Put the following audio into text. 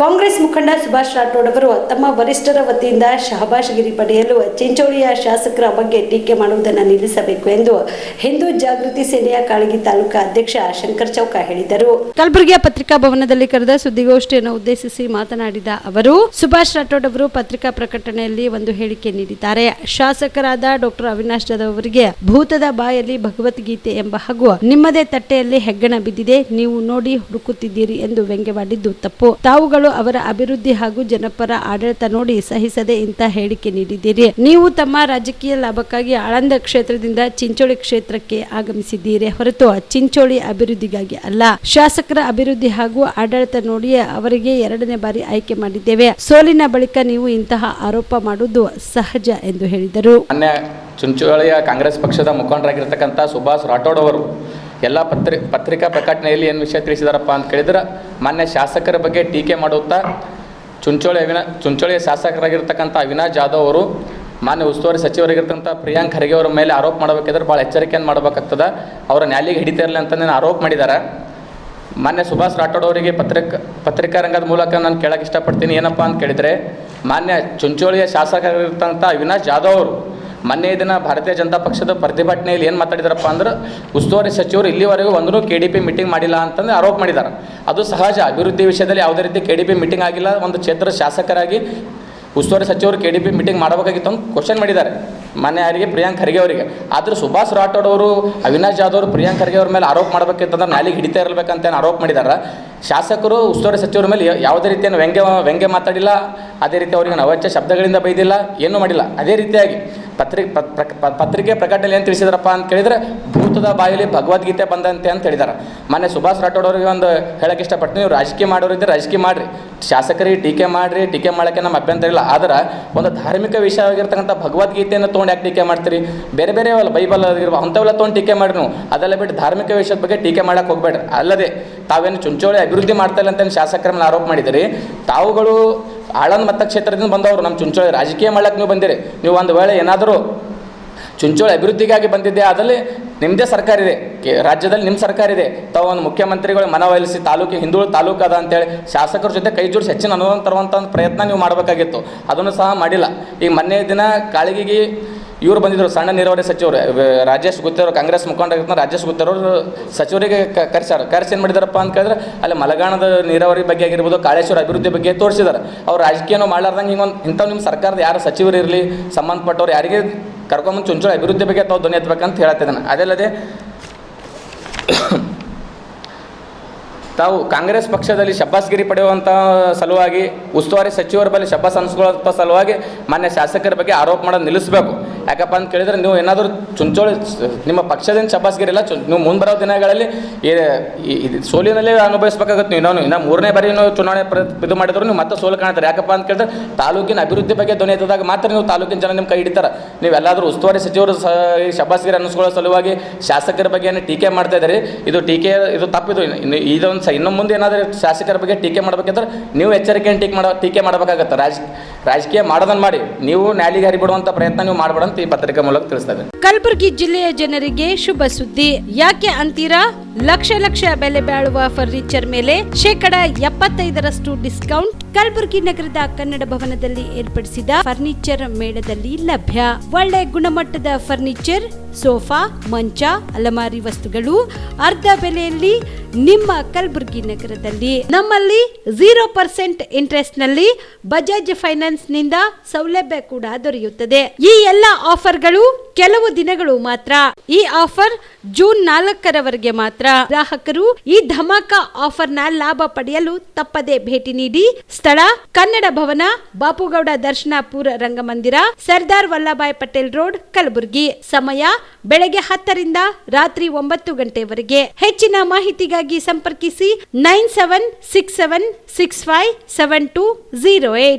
ಕಾಂಗ್ರೆಸ್ ಮುಖಂಡ ಸುಭಾಷ್ ರಾಠೋಡ್ ಅವರು ತಮ್ಮ ವರಿಷ್ಠರ ವತಿಯಿಂದ ಶಹಬಾಷ್ಗಿರಿ ಪಡೆಯಲು ಚಿಂಚೋಳಿಯ ಶಾಸಕರ ಬಗ್ಗೆ ಟೀಕೆ ಮಾಡುವುದನ್ನು ನಿಲ್ಲಿಸಬೇಕು ಎಂದು ಹಿಂದೂ ಜಾಗೃತಿ ಸೇನೆಯ ಕಾಳಗಿ ತಾಲೂಕಾ ಅಧ್ಯಕ್ಷ ಶಂಕರ್ ಚೌಕ ಹೇಳಿದರು. ಕಲಬುರಗಿಯ ಪತ್ರಿಕಾ ಭವನದಲ್ಲಿ ಕರೆದ ಸುದ್ದಿಗೋಷ್ಠಿಯನ್ನು ಉದ್ದೇಶಿಸಿ ಮಾತನಾಡಿದ ಅವರು, ಸುಭಾಷ್ ರಾಠೋಡ್ ಅವರು ಪತ್ರಿಕಾ ಪ್ರಕಟಣೆಯಲ್ಲಿ ಒಂದು ಹೇಳಿಕೆ ನೀಡಿದ್ದಾರೆ. ಶಾಸಕರಾದ ಡಾಕ್ಟರ್ ಅವಿನಾಶ್ ಜಾಧವ್ ಅವರಿಗೆ ಭೂತದ ಬಾಯಲ್ಲಿ ಭಗವದ್ಗೀತೆ ಎಂಬ ಹಾಗೂ ನಿಮ್ಮದೇ ತಟ್ಟೆಯಲ್ಲಿ ಹೆಗ್ಗಣ ಬಿದ್ದಿದೆ, ನೀವು ನೋಡಿ ಹುಡುಕುತ್ತಿದ್ದೀರಿ ಎಂದು ವ್ಯಂಗ್ಯವಾಡಿದ್ದು ತಪ್ಪು. ತಾವುಗಳು ಅವರ ಅಭಿವೃದ್ಧಿ ಹಾಗೂ ಜನಪರ ಆಡಳಿತ ನೋಡಿ ಸಹಿಸದೆ ಇಂಥ ಹೇಳಿಕೆ ನೀಡಿದ್ದೀರಿ. ನೀವು ತಮ್ಮ ರಾಜಕೀಯ ಲಾಭಕ್ಕಾಗಿ ಆಳಂದ ಕ್ಷೇತ್ರದಿಂದ ಚಿಂಚೋಳಿ ಕ್ಷೇತ್ರಕ್ಕೆ ಆಗಮಿಸಿದ್ದೀರಿ ಹೊರತು ಚಿಂಚೋಳಿ ಅಭಿವೃದ್ಧಿಗಾಗಿ ಅಲ್ಲ. ಶಾಸಕರ ಅಭಿವೃದ್ಧಿ ಹಾಗೂ ಆಡಳಿತ ನೋಡಿಯೇ ಅವರಿಗೆ ಎರಡನೇ ಬಾರಿ ಆಯ್ಕೆ ಮಾಡಿದ್ದೇವೆ. ಸೋಲಿನ ಬಳಿಕ ನೀವು ಇಂತಹ ಆರೋಪ ಮಾಡುವುದು ಸಹಜ ಎಂದು ಹೇಳಿದರು. ಚುಂಚೋಳಿಯ ಕಾಂಗ್ರೆಸ್ ಪಕ್ಷದ ಮುಖಂಡರಾಗಿರ್ತಕ್ಕಂಥ ಸುಭಾಷ್ ರಾಠೋಡ್ ಅವರು ಎಲ್ಲ ಪತ್ರ, ಪತ್ರಿಕಾ ಪ್ರಕಟಣೆಯಲ್ಲಿ ಏನು ವಿಷಯ ತಿಳಿಸಿದಾರಪ್ಪ ಅಂತ ಕೇಳಿದ್ರೆ, ಮಾನ್ಯ ಶಾಸಕರ ಬಗ್ಗೆ ಟೀಕೆ ಮಾಡುತ್ತಾ, ಚುಂಚೋಳಿ ಅವಿನಾ, ಚುಂಚೋಳಿಯ ಶಾಸಕರಾಗಿರ್ತಕ್ಕಂಥ ಅವಿನಾಶ್ ಜಾಧವ್ ಅವರು, ಮಾನ್ಯ ಉಸ್ತುವಾರಿ ಸಚಿವರಾಗಿರ್ತಕ್ಕಂಥ ಪ್ರಿಯಾಂಕ್ ಖರ್ಗೆ ಅವರ ಮೇಲೆ ಆರೋಪ ಮಾಡಬೇಕಿದ್ರೆ ಭಾಳ ಎಚ್ಚರಿಕೆಯನ್ನು ಮಾಡಬೇಕಾಗ್ತದೆ, ಅವರ ನ್ಯಾಲಿಗೆ ಹಿಡಿತಾ ಇರಲಿ ನಾನು ಆರೋಪ ಮಾಡಿದ್ದಾರೆ ಮಾನ್ಯ ಸುಭಾಷ್ ರಾಠೋಡ್ ಅವರಿಗೆ ಪತ್ರಿಕ, ಪತ್ರಿಕಾ ರಂಗದ ಮೂಲಕ ನಾನು ಕೇಳಕ್ಕೆ ಇಷ್ಟಪಡ್ತೀನಿ. ಏನಪ್ಪ ಅಂತ ಕೇಳಿದರೆ, ಮಾನ್ಯ ಚುಂಚೋಳಿಯ ಶಾಸಕರಾಗಿರ್ತಕ್ಕಂಥ ಅವಿನಾಶ್ ಜಾಧವ್ ಅವರು ಮೊನ್ನೆ ದಿನ ಭಾರತೀಯ ಜನತಾ ಪಕ್ಷದ ಪ್ರತಿಭಟನೆಯಲ್ಲಿ ಏನು ಮಾತಾಡಿದಾರಪ್ಪ ಅಂದ್ರೆ ಉಸ್ತುವಾರಿ ಸಚಿವರು ಇಲ್ಲಿವರೆಗೂ ಒಂದೂ ಕೆ ಡಿ ಪಿ ಮೀಟಿಂಗ್ ಮಾಡಿಲ್ಲ ಅಂತಂದು ಆರೋಪ ಮಾಡಿದ್ದಾರೆ. ಅದು ಸಹಜ, ಅಭಿವೃದ್ಧಿ ವಿಷಯದಲ್ಲಿ ಯಾವುದೇ ರೀತಿ ಕೆ ಡಿ ಪಿ ಮೀಟಿಂಗ್ ಆಗಿಲ್ಲ. ಒಂದು ಕ್ಷೇತ್ರ ಶಾಸಕರಾಗಿ ಉಸ್ತುವಾರಿ ಸಚಿವರು ಕೆ ಡಿ ಪಿ ಮೀಟಿಂಗ್ ಮಾಡಬೇಕಾಗಿತ್ತು ಅಂತ ಕ್ವಶನ್ ಮಾಡಿದ್ದಾರೆ. ಮೊನ್ನೆ ಯಾರಿಗೆ? ಪ್ರಿಯಾಂಕ್ ಖರ್ಗೆ ಅವರಿಗೆ. ಆದರೆ ಸುಭಾಷ್ ರಾಠೋಡ್ ಅವರು, ಅವಿನಾಶ್ ಜಾಧವ್ ಅವರು, ಪ್ರಿಯಾಂಕ್ ಖರ್ಗೆ ಅವ್ರ ಮೇಲೆ ಆರೋಪ ಮಾಡಬೇಕಂತಂದ್ರೆ ನಾಲಿಗೆ ಹಿಡಿತಾ ಇರಬೇಕಂತ ಆರೋಪ ಮಾಡಿದ್ದಾರೆ. ಶಾಸಕರು, ಉಸ್ತುವಾರಿ ಸಚಿವರ ಮೇಲೆ ಯಾವುದೇ ರೀತಿಯನ್ನು ವ್ಯಂಗ್ಯ ವ್ಯಂಗ್ಯ ಮಾತಾಡಿಲ್ಲ. ಅದೇ ರೀತಿ ಅವರಿಗೆ ನವಚ್ಚ ಶಬ್ದಗಳಿಂದ ಬೈದಿಲ್ಲ. ಏನೂ ಮಾಡಿಲ್ಲ. ಅದೇ ರೀತಿಯಾಗಿ ಪತ್ರಿಕೆ ಪತ್ರಿಕೆ ಪ್ರಕಟಣೆ ಏನು ತಿಳಿಸಿದ್ರಪ್ಪ ಅಂತ ಕೇಳಿದ್ರೆ ಭೂತದ ಬಾಯಲ್ಲಿ ಭಗವದ್ಗೀತೆ ಬಂದಂತೆ ಅಂತ ಹೇಳಿದ್ದಾರೆ ಮೊನ್ನೆ ಸುಭಾಷ್ ರಾಠೋಡ್ ಅವ್ರಿಗೆ ಒಂದು ಹೇಳಕ್ಕೆ ಇಷ್ಟಪಡ್ತೀನಿ ನೀವು ರಾಜಕೀಯ ಮಾಡೋರಿದ್ದರೆ ರಾಜಕೀಯ ಮಾಡಿರಿ. ಶಾಸಕರಿಗೆ ಟೀಕೆ ಮಾಡಿರಿ, ಟೀಕೆ ಮಾಡೋಕ್ಕೆ ನಮ್ಮ ಅಭ್ಯಂತರ ಇಲ್ಲ ಆದ್ರೆ ಒಂದು ಧಾರ್ಮಿಕ ವಿಷಯವಾಗಿರ್ತಕ್ಕಂಥ ಭಗವದ್ಗೀತೆಯನ್ನು ತೊಗೊಂಡು ಯಾಕೆ ಟೀಕೆ ಮಾಡ್ತೀರಿ? ಬೇರೆ ಬೇರೆ ಅಲ್ಲ, ಬೈಬಲ್ ಆಗಿರುವ ಅಂಥವೆಲ್ಲ ತೊಗೊಂಡು ಟೀಕೆ ಮಾಡಿ ನೀವು. ಅದೆಲ್ಲ ಬಿಟ್ಟು ಧಾರ್ಮಿಕ ವಿಷಯದ ಬಗ್ಗೆ ಟೀಕೆ ಮಾಡಕ್ಕೆ ಹೋಗ್ಬೇಡ್ರಿ. ಅಲ್ಲದೆ ತಾವೇನು ಚುಂಚೋಳಿ ಅಭಿವೃದ್ಧಿ ಮಾಡ್ತಾ ಇಲ್ಲ ಅಂತ ಮೇಲೆ ಆರೋಪ ಮಾಡಿದಿರಿ ತಾವುಗಳು ಆಳಂದ್ ಮತಕ್ಷೇತ್ರದಿಂದ ಬಂದವರು. ನಮ್ಮ ಚುಂಚೋಳಿ ರಾಜಕೀಯ ಮಾಡಕ್ಕೆ ನೀವು ಬಂದಿರಿ. ನೀವು ಒಂದು ವೇಳೆ ಏನಾದರೂ ಚುಂಚೋಳಿ ಅಭಿವೃದ್ಧಿಗಾಗಿ ಬಂದಿದ್ದೆ, ಅದರಲ್ಲಿ ನಿಮ್ಮದೇ ಸರ್ಕಾರ ಇದೆ. ರಾಜ್ಯದಲ್ಲಿ ನಿಮ್ಮ ಸರ್ಕಾರ ಇದೆ. ತಾವು ಒಂದು ಮುಖ್ಯಮಂತ್ರಿಗಳು ಮನವೊಲಿಸಿ ತಾಲೂಕು, ಹಿಂದುಳು ತಾಲೂಕು ಅದ ಅಂತೇಳಿ ಶಾಸಕರ ಜೊತೆ ಕೈ ಜೋಡಿಸಿ ಹೆಚ್ಚಿನ ಅನುಭವ ತರುವಂಥ ಒಂದು ಪ್ರಯತ್ನ ನೀವು ಮಾಡಬೇಕಾಗಿತ್ತು. ಅದನ್ನು ಸಹ ಮಾಡಿಲ್ಲ. ಈಗ ಮೊನ್ನೆ ದಿನ ಕಾಳಿಗೆಗೆ ಇವರು ಬಂದಿದ್ದರು ಸಣ್ಣ ನೀರಾವರಿ ಸಚಿವರು ರಾಜೇಶ್ ಗುತ್ತೇವರು ಕಾಂಗ್ರೆಸ್ ಮುಖಂಡರಾಗಿರ್ತಾರೆ ರಾಜೇಶ್ ಗುತ್ತೇವರು ಸಚಿವರಿಗೆ ಕರೆಸಾರ ಕರೆಸಿ ಏನು ಮಾಡಿದಾರಪ್ಪ ಅಂತ ಕೇಳಿದ್ರೆ, ಅಲ್ಲಿ ಮಲಗಾಣದ ನೀರಾವರಿ ಬಗ್ಗೆ ಆಗಿರ್ಬೋದು, ಕಾಳೇಶ್ವರ ಅಭಿವೃದ್ಧಿ ಬಗ್ಗೆ ತೋರಿಸಿದ್ದಾರೆ ಅವ್ರು ರಾಜಕೀಯನೂ ಮಾಡ್ಲಾರ್ದಂಗೆ ಹಿಂಗೊಂದು, ಇಂಥವು ನಿಮ್ಮ ಸರ್ಕಾರದ ಯಾರು ಸಚಿವರು ಇರಲಿ, ಸಂಬಂಧಪಟ್ಟವ್ರು ಯಾರಿಗೆ ಕರ್ಕೊಂಬಂದು ಚುಂಚೋಳ ಅಭಿವೃದ್ಧಿ ಬಗ್ಗೆ ತಾವು ಧ್ವನಿ ಎತ್ತಬೇಕಂತ ಹೇಳ್ತಿದ್ದಾನೆ ಅದಲ್ಲದೆ ತಾವು ಕಾಂಗ್ರೆಸ್ ಪಕ್ಷದಲ್ಲಿ ಶಬ್ಬಾಸ್ಗಿರಿ ಪಡೆಯುವಂಥ ಸಲುವಾಗಿ, ಉಸ್ತುವಾರಿ ಸಚಿವರ ಬಳಿ ಶಬ್ಬಾಸ್ ಅನಿಸ್ಕೊಳ್ಳೋ ಸಲುವಾಗಿ ಮಾನ್ಯ ಶಾಸಕರ ಬಗ್ಗೆ ಆರೋಪ ಮಾಡೋದು ನಿಲ್ಲಿಸಬೇಕು. ಯಾಕಪ್ಪ ಅಂತ ಕೇಳಿದ್ರೆ ನೀವು ಏನಾದರೂ ಚುಂಚೋಳಿ, ನಿಮ್ಮ ಪಕ್ಷದಿಂದ ಚಪ್ಪಾಸ್ಗಿರಿಲ್ಲ ಚು, ನೀವು ಮುಂದೆ ಬರೋ ದಿನಗಳಲ್ಲಿ ಸೋಲಿನಲ್ಲಿ ಅನುಭವಿಸ್ಬೇಕಾಗುತ್ತೆ. ನೀವು ಇನ್ನೂ ಇನ್ನು ಮೂರನೇ ಬಾರಿ ನೀವು ಚುನಾವಣೆ ಪ್ರ, ಇದು ಮಾಡಿದ್ರು ನೀವು ಮತ್ತೆ ಸೋಲು ಕಾಣ್ತಾರೆ. ಯಾಕಪ್ಪ ಅಂತ ಕೇಳಿದ್ರೆ ತಾಲೂಕಿನ ಅಭಿವೃದ್ಧಿ ಬಗ್ಗೆ ಧ್ವನಿ ಇದ್ದಾಗ ಮಾತ್ರ ನೀವು ತಾಲೂಕಿನ ಜನ ನಿಮ್ಮ ಕೈ ಹಿಡಿತಾರೆ. ನೀವೆಲ್ಲಾದರೂ ಉಸ್ತುವಾರಿ ಸಚಿವರು ಸಹ ಈ ಶಬ್ಬಾಸ್ಗಿರಿ ಅನ್ನಿಸ್ಕೊಳ್ಳೋ ಸಲುವಾಗಿ ಶಾಸಕರ ಬಗ್ಗೆ ಏನು ಟೀಕೆ ಮಾಡ್ತಾ ಇದ್ದಾರೆ. ಇದು ಟೀಕೆ, ಇದು ತಪ್ಪಿದು. ಇನ್ನು ಇದೊಂದು ಸಹ ಇನ್ನು ಮುಂದೆ ಏನಾದರೂ ಶಾಸಕರ ಬಗ್ಗೆ ಟೀಕೆ ಮಾಡಬೇಕಂದ್ರೆ ನೀವು ಎಚ್ಚರಿಕೆಯನ್ನು ಟೀಕೆ ಮಾಡೋ, ಟೀಕೆ ಮಾಡಬೇಕಾಗತ್ತೆ. ರಾಜ ರಾಜಕೀಯ ಮಾಡೋದನ್ನ ಮಾಡಿ. ನೀವು ನ್ಯಾಲಿಗೆ ಹರಿಬಿಡುವಂತ ಪ್ರಯತ್ನ ನೀವು ಮಾಡಬೇಡ ಅಂತ ಈ ಪತ್ರಿಕೆ ಮೂಲಕ ತಿಳಿಸ್ತದೆ. ಕಲಬುರಗಿ ಜಿಲ್ಲೆಯ ಜನರಿಗೆ ಶುಭ ಸುದ್ದಿ. ಯಾಕೆ ಅಂತೀರಾ? ಲಕ್ಷ ಲಕ್ಷ ಬೆಲೆ ಬಾಳುವ ಫರ್ನಿಚರ್ ಮೇಲೆ ಶೇಕಡ ಎಪ್ಪತ್ತೈದರಷ್ಟು ಡಿಸ್ಕೌಂಟ್ ಕಲಬುರಗಿ ನಗರದ ಕನ್ನಡ ಭವನದಲ್ಲಿ ಏರ್ಪಡಿಸಿದ ಫರ್ನಿಚರ್ ಮೇಳದಲ್ಲಿ ಲಭ್ಯ. ಒಳ್ಳೆ ಗುಣಮಟ್ಟದ ಫರ್ನಿಚರ್ ಸೋಫಾ, ಮಂಚ, ಅಲಮಾರಿ ವಸ್ತುಗಳು, ಅರ್ಧ ಬೆಲೆಯಲ್ಲಿ ನಿಮ್ಮ ಕಲಬುರಗಿ ನಗರದಲ್ಲಿ ನಮ್ಮಲ್ಲಿ ಝೀರೋ ಪರ್ಸೆಂಟ್ ಇಂಟ್ರೆಸ್ಟ್ನಲ್ಲಿ ಬಜಾಜ್ ಫೈನಾನ್ಸ್ನಿಂದ ಸೌಲಭ್ಯ ಕೂಡ ದೊರೆಯುತ್ತದೆ. ಈ ಎಲ್ಲ ಆಫರ್ಗಳು ಕೆಲವು ದಿನಗಳು ಮಾತ್ರ. ಈ ಆಫರ್ ಜೂನ್ ನಾಲ್ಕರವರೆಗೆ ಮಾತ್ರ. ಗ್ರಾಹಕರು ಈ ಧಮಾಕ ಆಫರ್ನ ಲಾಭ ಪಡೆಯಲು ತಪ್ಪದೆ ಭೇಟಿ ನೀಡಿ ಸ್ಥಳ ಕನ್ನಡ ಭವನ ಬಾಪುಗೌಡ ದರ್ಶನಾಪುರ ರಂಗಮಂದಿರ ಸರ್ದಾರ್ ವಲ್ಲಭಾಯ್ ಪಟೇಲ್ ರೋಡ್ ಕಲಬುರಗಿ. ಸಮಯ ಬೆಳಗ್ಗೆ ಹತ್ತರಿಂದ ರಾತ್ರಿ ಒಂಬತ್ತು ಗಂಟೆವರೆಗೆ. ಹೆಚ್ಚಿನ ಮಾಹಿತಿಗಾಗಿ ಸಂಪರ್ಕಿಸಿ nine seven six seven six five seven two zero eight